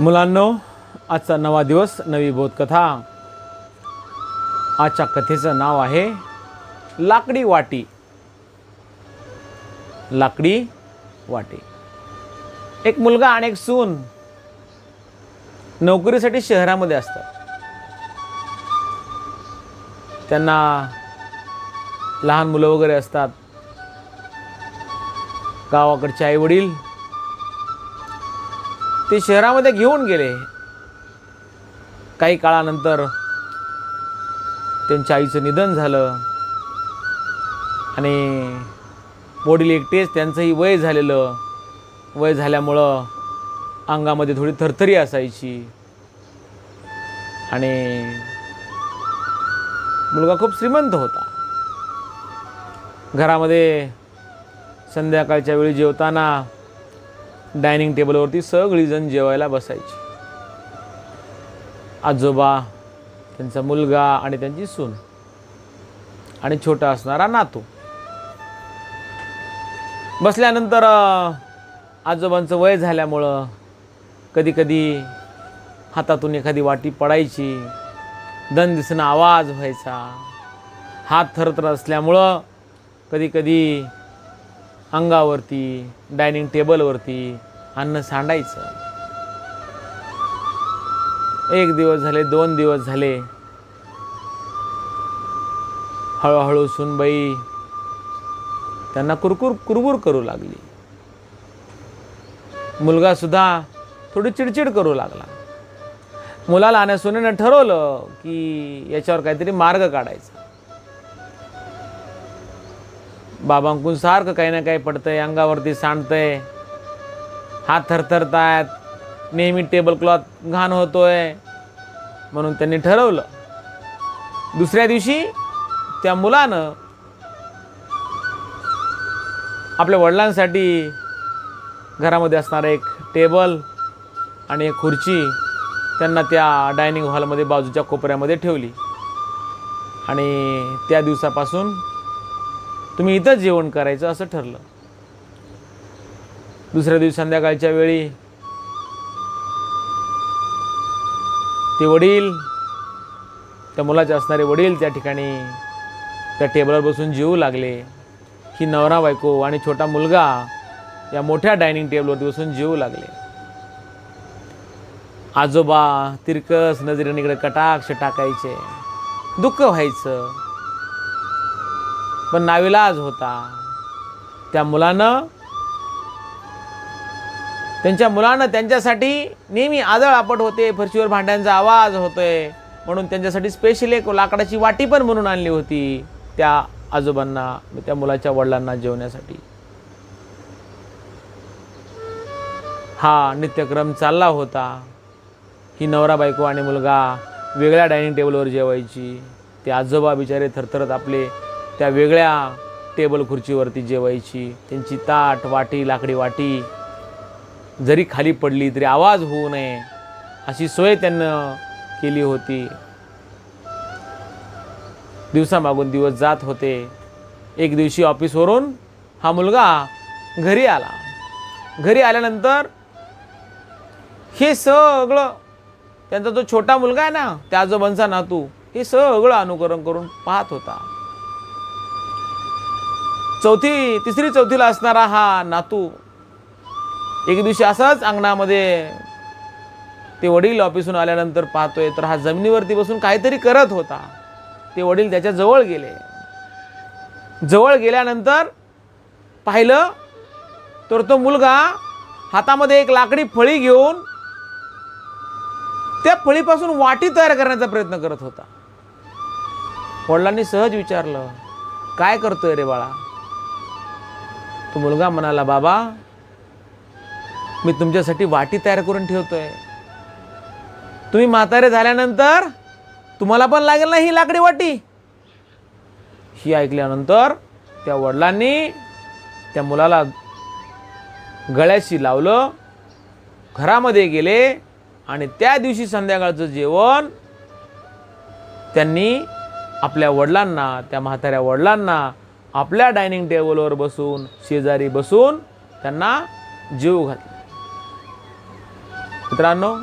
मुलांनो आजचा नवा दिवस नवी बोधकथा. आजच्या कथेचं नाव आहे लाकडी वाटी. लाकडी वाटी. एक मुलगा आणि एक सून नोकरीसाठी शहरामध्ये असतात. त्यांना लहान मुलं वगैरे असतात. गावाकडचे आई वडील ते शहरामध्ये घेऊन गेले. काही काळानंतर त्यांच्या आईचं निधन झालं. आणि वडील एकटेच त्यांचंही वय झालेलं. वय झाल्यामुळं अंगामध्ये थोडी थरथरी असायची. आणि मुलगा खूप श्रीमंत होता. घरामध्ये संध्याकाळच्या वेळी जेवताना डायनिंग टेबलवरती सगळीजण जेवायला बसायची. आजोबा त्यांचा मुलगा आणि त्यांची सून आणि छोटा असणारा नातू. बसल्यानंतर आजोबांचं वय झाल्यामुळं कधीकधी हातातून एखादी वाटी पडायची दन दिसणं आवाज व्हायचा हात थरथर असल्यामुळं कधीकधी अंगावरती डायनिंग टेबलवरती अन्न सांडायचं. एक दिवस झाले दोन दिवस झाले. हळूहळू सुनबाई त्यांना कुरकुर कुरबुर करू लागली. मुलगा सुद्धा थोडी चिडचिड करू लागला. मुलाला आणि सुनेनं ठरवलं की याच्यावर काहीतरी मार्ग काढायचा. बाबांकून सारखं काही ना काही पडतंय अंगावरती सांडतंय. हात थरथरतायत नेहमी टेबल क्लॉथ घाण होतोय. म्हणून त्यांनी ठरवलं दुसऱ्या दिवशी त्या मुलानं आपल्या वडिलांसाठी घरामध्ये असणारं एक टेबल आणि एक खुर्ची त्यांना त्या डायनिंग हॉलमध्ये बाजूच्या कोपऱ्यामध्ये ठेवली. आणि त्या दिवसापासून तुम्ही इथंच जेवण करायचं असं ठरलं. दुसऱ्या दिवशी संध्याकाळच्या वेळी ते वडील त्या मुलाचे असणारे वडील त्या ठिकाणी त्या टेबलवर बसून जेवू लागले. ही नवरा बायको आणि छोटा मुलगा या मोठ्या डायनिंग टेबलवरती बसून जेवू लागले. आजोबा तिरकस नजरेने इकडे कटाक्ष टाकायचे. दुःख व्हायचं. पण नाविलाज होता. त्या मुलानं त्यांच्या मुलानं त्यांच्यासाठी नेहमी आदळ आपट होते फरशीवर भांड्यांचा आवाज होतोय. म्हणून त्यांच्यासाठी स्पेशल एक लाकडाची वाटी पण म्हणून आणली होती त्या आजोबांना त्या मुलाच्या वडिलांना जेवण्यासाठी. हा नित्यक्रम चालला होता. ही नवरा बायको आणि मुलगा वेगळ्या डायनिंग टेबलवर जेवायची. ते आजोबा बिचारे थरथरत आपले त्या वेगळ्या टेबल खुर्चीवरती जेवायची त्यांची ताट वाटी लाकडी वाटी. जरी खाली पडली तरी आवाज होऊ नये अशी सोय त्यांनं केली होती. दिवसामागून दिवस जात होते. एक दिवशी ऑफिसवरून हा मुलगा घरी आला. घरी आल्यानंतर हे सगळं त्यांचा जो छोटा मुलगा आहे ना त्या आजोबांचा नातू हे सगळं अनुकरण करून पाहत होता. चौथी तिसरी चौथीला असणारा हा नातू. एक दिवशी असाच अंगणामध्ये ते वडील ऑफिसून आल्यानंतर पाहतोय तर हा जमिनीवरती बसून काहीतरी करत होता. ते वडील त्याच्याजवळ गेले. जवळ गेल्यानंतर पाहिलं तर तो मुलगा हातामध्ये एक लाकडी फळी घेऊन त्या फळीपासून वाटी तयार करण्याचा प्रयत्न करत होता. वडिलांनी सहज विचारलं काय करतोय रे बाळा? तो मुलगा म्हणाला बाबा मी तुमच्यासाठी वाटी तयार करून ठेवतोय. तुम्ही म्हातारे झाल्यानंतर तुम्हाला पण लागेल ना ही लाकडी वाटी. ही ऐकल्यानंतर त्या वडिलांनी त्या मुलाला गळ्याशी लावलं घरामध्ये गेले आणि त्या दिवशी संध्याकाळचं जेवण त्यांनी आपल्या वडिलांना त्या म्हाताऱ्या वडिलांना आपल्या डायनिंग टेबलवर बसून शेजारी बसून त्यांना जीव घातला. मित्रांनो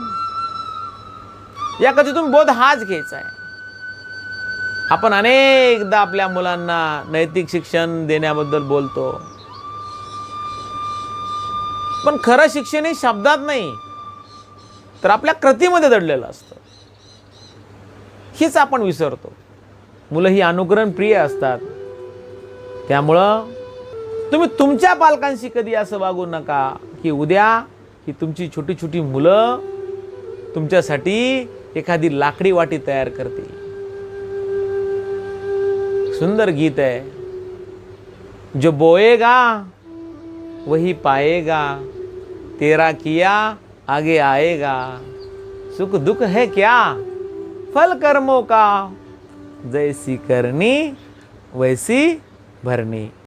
या कथेतून बोध हाच घ्यायचा आहे. आपण अनेकदा आपल्या मुलांना नैतिक शिक्षण देण्याबद्दल बोलतो. पण खरं शिक्षण हे शब्दात नाही तर आपल्या कृतीमध्ये दडलेलं असतं. हेच आपण विसरतो. मुलं ही अनुकरण प्रिय असतात. त्यामुळं तुम्ही तुमच्या पालकांशी कधी असं वागू नका की उद्या ही तुमची छोटी छोटी मुलं तुमच्यासाठी एखादी लाकडी वाटी तयार करतील. सुंदर गीत आहे. जो बोएगा वही पाएगा तेरा किया आगे आएगा. सुख दुख है क्या? फल कर्मों का जैसी करनी वैसी भरणे.